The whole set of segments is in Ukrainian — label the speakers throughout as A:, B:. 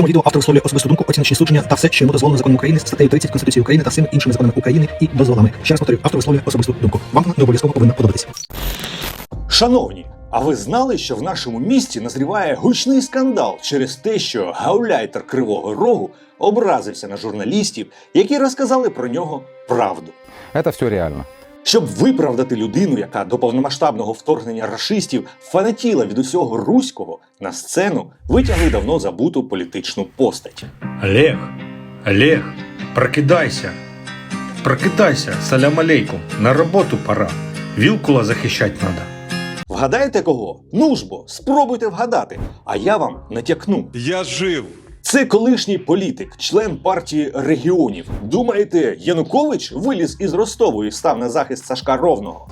A: цьому відео автор висловлює особисту думку, оціночні судження та все, що йому дозволено законом України, статтею 30 Конституції України та всіми іншими законами України і дозволами. Ще раз повторюю, автор висловлює особисту думку. Вам вона не обов'язково повинна подобатися.
B: Шановні, а ви знали, що в нашому місті назріває гучний скандал через те, що гауляйтер Кривого Рогу образився на журналістів, які розказали про нього правду.
C: Это все реально.
B: Щоб виправдати людину, яка до повномасштабного вторгнення рашистів фанатіла від усього руського, на сцену витягли давно забуту політичну постать.
D: Олег, Олег, прокидайся. Прокидайся, салям алейкум. На роботу пора. Вілкула захищать надо.
B: Вгадаєте кого? Ну ж бо, спробуйте вгадати, а я вам натякну.
E: Я жив.
B: Це колишній політик, член партії регіонів. Думаєте, Янукович виліз із Ростову і став на захист Сашка Ровного?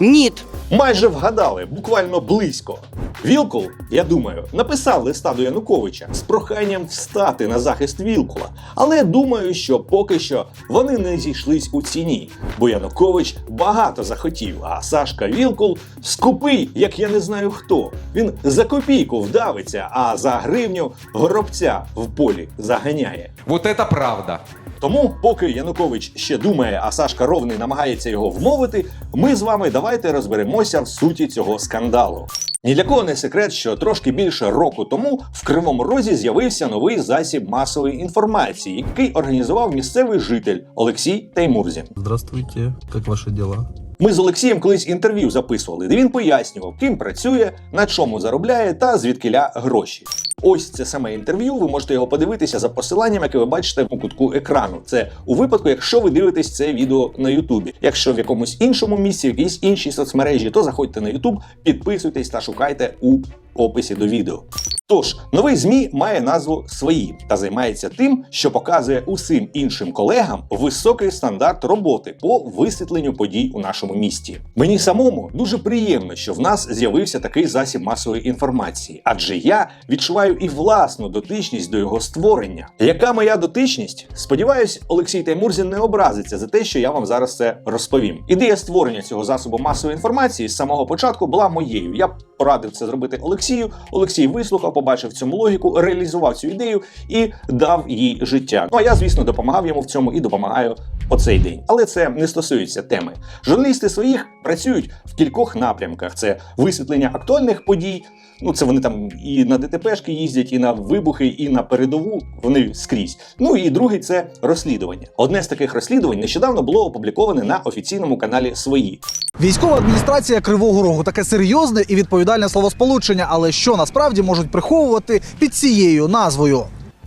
F: Ніт.
B: Майже вгадали, буквально близько. Вілкул, я думаю, написав листа до Януковича з проханням встати на захист Вілкула. Але думаю, що поки що вони не зійшлись у ціні, бо Янукович багато захотів, а Сашка Вілкул скупий, як я не знаю хто. Він за копійку вдавиться, а за гривню горобця в полі заганяє.
C: Вот это правда.
B: Тому, поки Янукович ще думає, а Сашка Ровний намагається його вмовити, ми з вами давайте розберемося в суті цього скандалу. Ні для кого не секрет, що трошки більше року тому в Кривому Розі з'явився новий засіб масової інформації, який організував місцевий житель Олексій Таймурзін.
G: Здравствуйте, як ваші дела?
B: Ми з Олексієм колись інтерв'ю записували, де він пояснював, ким працює, на чому заробляє та звідкиля гроші. Ось це саме інтерв'ю. Ви можете його подивитися за посиланням, яке ви бачите у кутку екрану. Це у випадку, якщо ви дивитесь це відео на Ютубі. Якщо в якомусь іншому місці, в якійсь іншій соцмережі, то заходьте на Ютуб, підписуйтесь та шукайте у описі до відео. Тож, новий ЗМІ має назву свої та займається тим, що показує усім іншим колегам високий стандарт роботи по висвітленню подій у нашому місті. Мені самому дуже приємно, що в нас з'явився такий засіб масової інформації, адже я відчуваю і власну дотичність до його створення. Яка моя дотичність? Сподіваюсь, Олексій Таймурзін не образиться за те, що я вам зараз це розповім. Ідея створення цього засобу масової інформації з самого початку була моєю. Я порадив це зробити Олексію. Олексій вислухав, побачив цьому логіку, реалізував цю ідею і дав їй життя. Ну а я, звісно, допомагав йому в цьому і допомагаю по цей день. Але це не стосується теми. Журналісти своїх працюють в кількох напрямках: це висвітлення актуальних подій. Ну, це вони там і на ДТПшки їздять, і на вибухи, і на передову. Вони скрізь. Ну і другий це розслідування. Одне з таких розслідувань нещодавно було опубліковане на офіційному каналі Свої.
H: Військова адміністрація Кривого Рогу таке серйозне і відповідальне словосполучення, але що насправді можуть приховувати під цією назвою?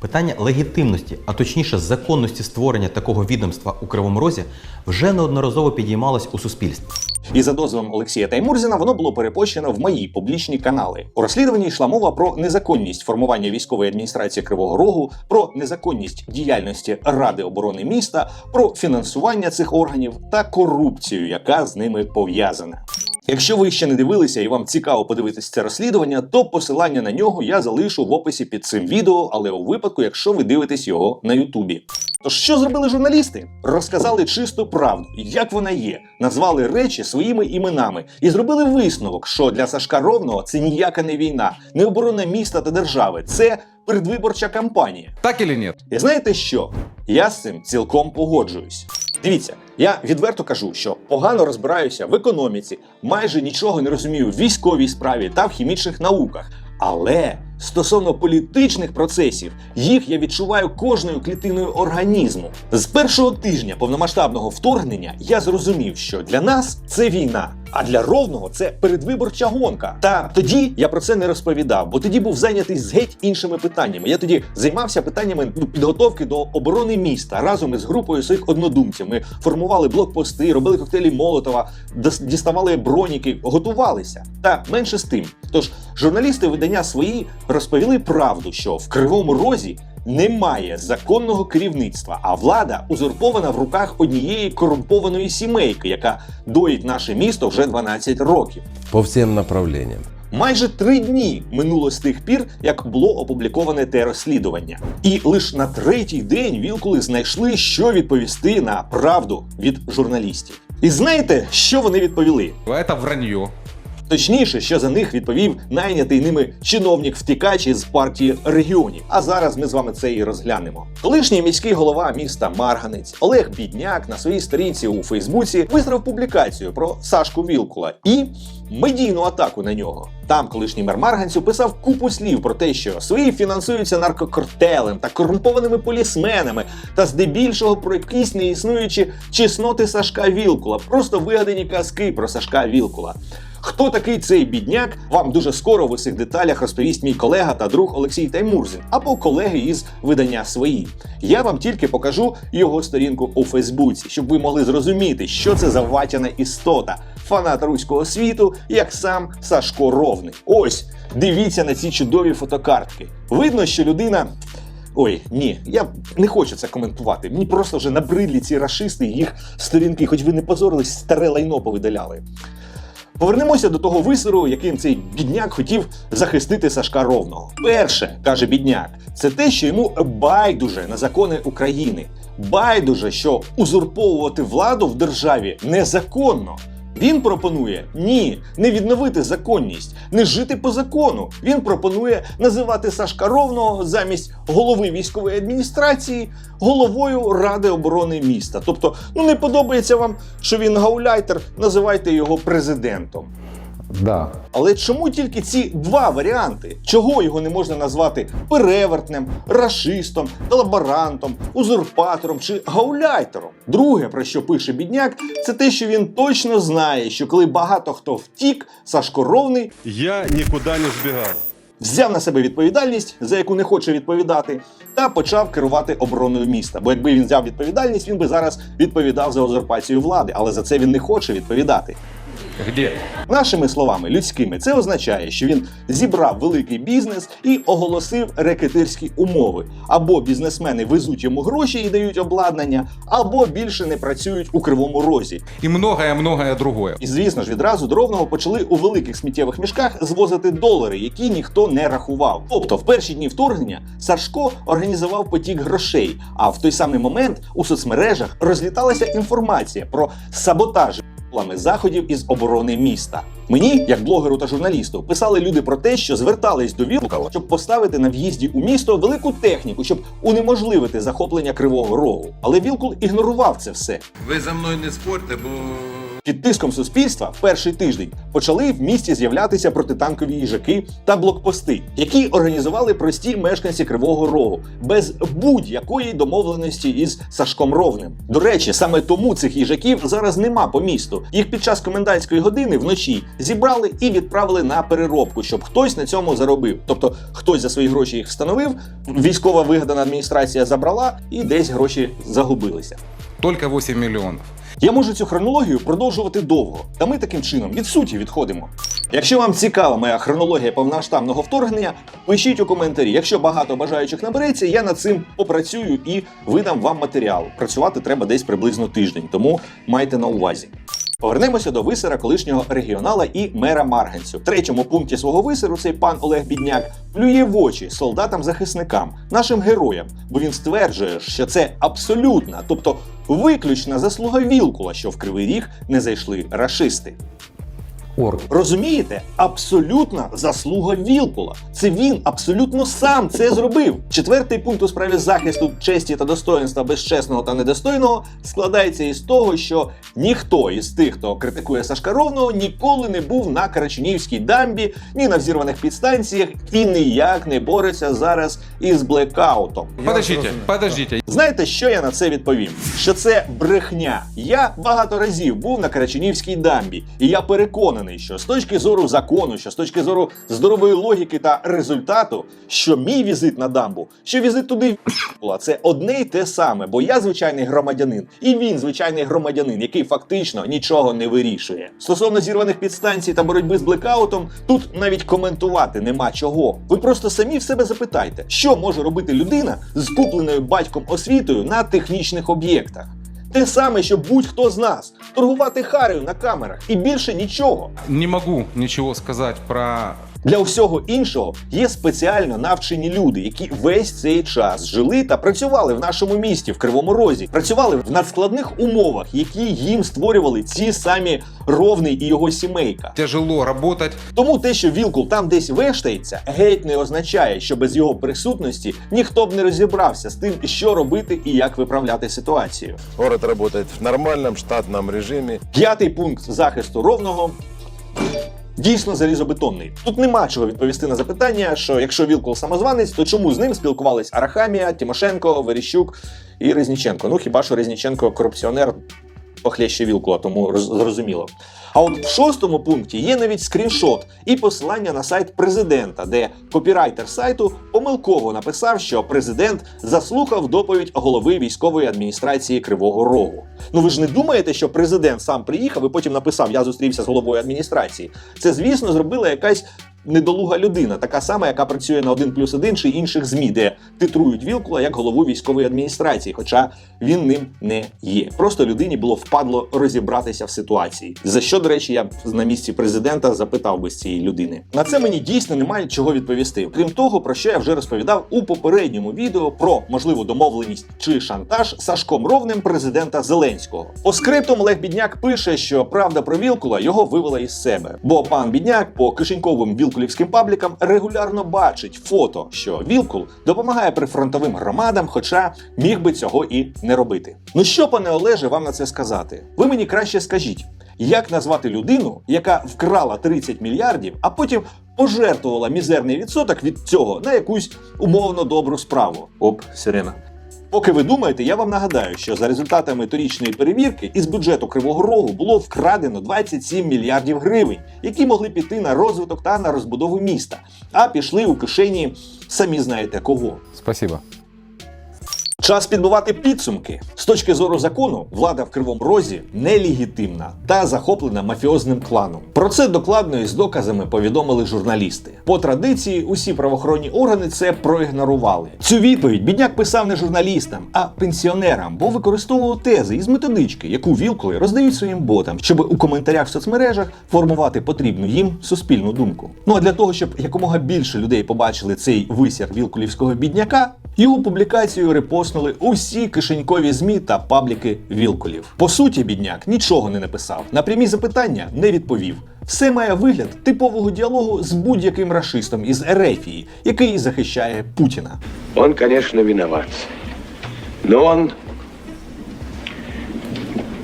I: Питання легітимності, а точніше законності створення такого відомства у Кривому Розі вже неодноразово підіймалось у суспільстві.
B: І за дозволом Олексія Таймурзіна воно було перепощено в мої публічні канали. У розслідуванні йшла мова про незаконність формування військової адміністрації Кривого Рогу, про незаконність діяльності Ради оборони міста, про фінансування цих органів та корупцію, яка з ними пов'язана. Якщо ви ще не дивилися і вам цікаво подивитися це розслідування, то посилання на нього я залишу в описі під цим відео, але у випадку, якщо ви дивитесь його на Ютубі. Тож що зробили журналісти? Розказали чисту правду, як вона є, назвали речі своїми іменами і зробили висновок, що для Сашка Ровного це ніяка не війна, не оборона міста та держави, це передвиборча кампанія.
C: Так или нет?
B: І знаєте що? Я з цим цілком погоджуюсь. Дивіться, я відверто кажу, що погано розбираюся в економіці, майже нічого не розумію в військовій справі та в хімічних науках. Але стосовно політичних процесів, їх я відчуваю кожною клітиною організму. З першого тижня повномасштабного вторгнення я зрозумів, що для нас це війна, а для ровного це передвиборча гонка. Та тоді я про це не розповідав, бо тоді був зайнятий з геть іншими питаннями. Я тоді займався питаннями ну, підготовки до оборони міста разом із групою своїх однодумців. Ми формували блокпости, робили коктейлі Молотова, діставали броніки, готувалися. Та менше з тим. Тож журналісти видання свої розповіли правду, що в Кривому Розі. Немає законного керівництва, а влада узурпована в руках однієї корумпованої сімейки, яка доїть наше місто вже 12 років.
J: по всем направлениям.
B: Майже три дні минуло з тих пір, як було опубліковане те розслідування. І лише на третій день вілкули знайшли, що відповісти на правду від журналістів. І знаєте, що вони відповіли?
C: Это вранье.
B: Точніше, що за них відповів найнятий ними чиновник втікач із партії регіонів. А зараз ми з вами це і розглянемо. Колишній міський голова міста Марганець Олег Бідняк на своїй сторінці у Фейсбуці вистрав публікацію про Сашку Вілкула і медійну атаку на нього. Там колишній мер Марганцю писав купу слів про те, що свої фінансуються наркокартелем та корумпованими полісменами, та здебільшого про якісь неіснуючі чесноти Сашка Вілкула, просто вигадані казки про Сашка Вілкула. Хто такий цей бідняк? Вам дуже скоро в усіх деталях розповість мій колега та друг Олексій Таймурзин або колеги із видання свої. Я вам тільки покажу його сторінку у Фейсбуці, щоб ви могли зрозуміти, що це за ватяна істота, фанат руського світу, як сам Сашко Ровний. Ось дивіться на ці чудові фотокартки. Видно, що людина. Ой, ні, я не хочу це коментувати. Мені просто вже набридлі ці рашисти, і їх сторінки, хоч ви не позорились, старе лайно повидаляли. Повернемося до того висору, яким цей бідняк хотів захистити Сашка Ровного. Перше, каже бідняк, це те, що йому байдуже на закони України. Байдуже, що узурповувати владу в державі незаконно. Він пропонує ні, не відновити законність, не жити по закону. Він пропонує називати Сашка Ровного замість голови військової адміністрації головою Ради оборони міста. Тобто, ну не подобається вам, що він гауляйтер, називайте його президентом.
C: Да.
B: Але чому тільки ці два варіанти? Чого його не можна назвати перевертнем, рашистом, лаборантом, узурпатором чи гауляйтером? Друге, про що пише бідняк, це те, що він точно знає, що коли багато хто втік, Сашко Ровний
E: Я никуда не сбегал.
B: взяв на себе відповідальність, за яку не хоче відповідати, та почав керувати обороною міста. Бо якби він взяв відповідальність, він би зараз відповідав за узурпацію влади, але за це він не хоче відповідати.
C: Где?
B: Нашими словами, людськими, це означає, що він зібрав великий бізнес і оголосив рекетирські умови. Або бізнесмени везуть йому гроші і дають обладнання, або більше не працюють у кривому розі.
C: И многое-многое другое.
B: І звісно ж, відразу до Ровного почали у великих сміттєвих мішках звозити долари, які ніхто не рахував. Тобто, в перші дні вторгнення Сашко організував потік грошей. А в той самий момент у соцмережах розліталася інформація про саботаж плами заходів із оборони міста. Мені, як блогеру та журналісту, писали люди про те, що звертались до Вілкова, щоб поставити на в'їзді у місто велику техніку, щоб унеможливити захоплення Кривого Рогу. Але Вілкул ігнорував це все.
E: Ви за мною не спорте, бо
B: Під тиском суспільства в перший тиждень почали в місті з'являтися протитанкові їжаки та блокпости, які організували прості мешканці Кривого Рогу без будь-якої домовленості із Сашком Ровним. До речі, саме тому цих їжаків зараз нема по місту. Їх під час комендантської години вночі зібрали і відправили на переробку, щоб хтось на цьому заробив. Тобто хтось за свої гроші їх встановив, військова вигадана адміністрація забрала і десь гроші загубилися.
C: Только 8 миллионов.
B: Я можу цю хронологію продовжувати довго, та ми таким чином від суті відходимо. Якщо вам цікава моя хронологія повноштабного вторгнення, пишіть у коментарі. Якщо багато бажаючих набереться, я над цим попрацюю і видам вам матеріал. Працювати треба десь приблизно тиждень, тому майте на увазі. Повернемося до висера колишнього регіонала і мера Марганцю. Третьому пункті свого висеру цей пан Олег Бідняк плює в очі солдатам-захисникам, нашим героям, бо він стверджує, що це абсолютна, тобто виключна заслуга Вілкула, що в Кривий Ріг не зайшли рашисти.
C: Орг.
B: Розумієте, абсолютна заслуга Вілкула. Це він абсолютно сам це зробив. Четвертий пункт у справі захисту честі та достоинства безчесного та недостойного складається із того, що ніхто із тих, хто критикує Сашка Ровного, ніколи не був на Карачунівській дамбі, ні на взірваних підстанціях і ніяк не бореться зараз із блекаутом.
C: Подождите, подождите.
B: Знаєте, що я на це відповім? Що це брехня. Я багато разів був на Карачунівській дамбі, і я переконаний, що з точки зору закону, що з точки зору здорової логіки та результату, що мій візит на дамбу, що візит туди була, це одне й те саме, бо я звичайний громадянин, і він звичайний громадянин, який фактично нічого не вирішує. Стосовно зірваних підстанцій та боротьби з блекаутом, тут навіть коментувати нема чого. Ви просто самі в себе запитайте, що може робити людина з купленою батьком освітою на технічних об'єктах. Те саме, що будь-хто з нас торгувати харею на камерах і більше нічого.
C: Не можу нічого сказати про
B: Для всього іншого є спеціально навчені люди, які весь цей час жили та працювали в нашому місті, в Кривому Розі, працювали в надскладних умовах, які їм створювали ці самі Ровний і його сімейка.
C: Тяжело работать.
B: Тому те, що Вілкул там десь вештається, геть не означає, що без його присутності ніхто б не розібрався з тим, що робити і як виправляти ситуацію.
E: Город работает в нормальном штатном режиме.
B: П'ятий пункт захисту ровного. Дійсно залізобетонний. Тут нема чого відповісти на запитання, що якщо Вілкул самозванець, то чому з ним спілкувались Арахамія, Тимошенко, Верещук і Резніченко? Ну хіба що Резніченко корупціонер похлеще Вілкула, тому зрозуміло. А от в шостому пункті є навіть скріншот і посилання на сайт президента, де копірайтер сайту помилково написав, що президент заслухав доповідь голови військової адміністрації Кривого Рогу. Ну ви ж не думаєте, що президент сам приїхав і потім написав: Я зустрівся з головою адміністрації. Це, звісно, зробила якась. Недолуга людина, така сама, яка працює на 1 плюс 1 чи інших ЗМІ, де титрують Вілкула як голову військової адміністрації, хоча він ним не є. Просто людині було впадло розібратися в ситуації. За що, до речі, я б на місці президента запитав би з цієї людини. На це мені дійсно немає чого відповісти. Крім того, про що я вже розповідав у попередньому відео про можливу домовленість чи шантаж Сашком Ровним президента Зеленського. По скриптум Олег Бідняк пише, що правда про Вілкула його вивела із себе, бо пан Бідняк по кишеньковим вілкулівським паблікам регулярно бачить фото, що Вілкул допомагає прифронтовим громадам, хоча міг би цього і не робити. Ну що, пане Олеже, вам на це сказати? Ви мені краще скажіть. Як назвати людину, яка вкрала 30 мільярдів, а потім пожертвувала мізерний відсоток від цього на якусь умовно добру справу? Оп, сирена. Поки ви думаєте, я вам нагадаю, що за результатами торічної перевірки із бюджету Кривого Рогу було вкрадено 27 мільярдів гривень, які могли піти на розвиток та на розбудову міста, а пішли у кишені самі знаєте кого.
C: Спасибо.
B: Час підбивати підсумки. З точки зору закону, влада в Кривому Розі нелегітимна та захоплена мафіозним кланом. Про це докладно і з доказами повідомили журналісти. По традиції, усі правоохоронні органи це проігнорували. Цю відповідь бідняк писав не журналістам, а пенсіонерам, бо використовував тези із методички, яку вілкули роздають своїм ботам, щоб у коментарях в соцмережах формувати потрібну їм суспільну думку. Ну а для того, щоб якомога більше людей побачили цей висір вілкулівського бідняка, його публікацію репостнули усі кишенькові змі та пабліки Вілкулів. По суті, бідняк нічого не написав. На прямі запитання не відповів. Все має вигляд типового діалогу з будь-яким рашистом із Ерефії, який захищає Путіна.
F: Он, звісно, виноват. Но он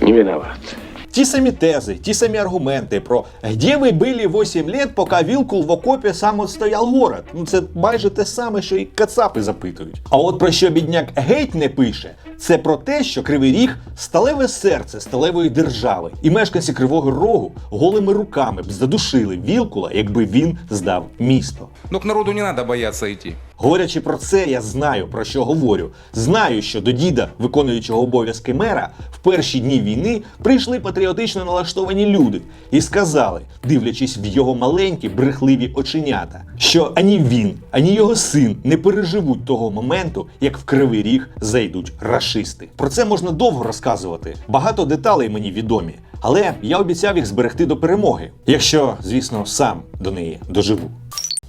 F: не виноват.
B: Ті самі тези, ті самі аргументи про «Где ви були 8 лет, поки Вілкул в окопі сам отстоял город. Ну це майже те саме, що і кацапи запитують. А от про що бідняк геть не пише, це про те, що Кривий Ріг сталеве серце сталевої держави, і мешканці Кривого Рогу голими руками б задушили Вілкула, якби він здав місто.
C: Но к народу не надо бояться идти.
B: Говорячи про це, я знаю про що говорю. Знаю, що до діда, виконуючого обов'язки мера, в перші дні війни прийшли патріотично налаштовані люди і сказали, дивлячись в його маленькі брехливі оченята, що ані він, ані його син не переживуть того моменту, як в кривий ріг зайдуть рашисти. Про це можна довго розказувати. Багато деталей мені відомі. Але я обіцяв їх зберегти до перемоги, якщо, звісно, сам до неї доживу.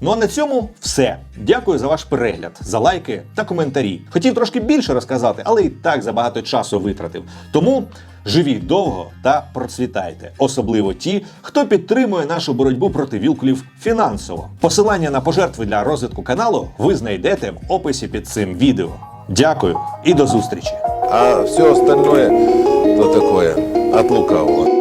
B: Ну а на цьому все. Дякую за ваш перегляд, за лайки та коментарі. Хотів трошки більше розказати, але і так забагато часу витратив. Тому живіть довго та процвітайте, особливо ті, хто підтримує нашу боротьбу проти вілкулів фінансово. Посилання на пожертви для розвитку каналу ви знайдете в описі під цим відео. Дякую і до зустрічі!
E: А все остальное, то такое, от лукавого.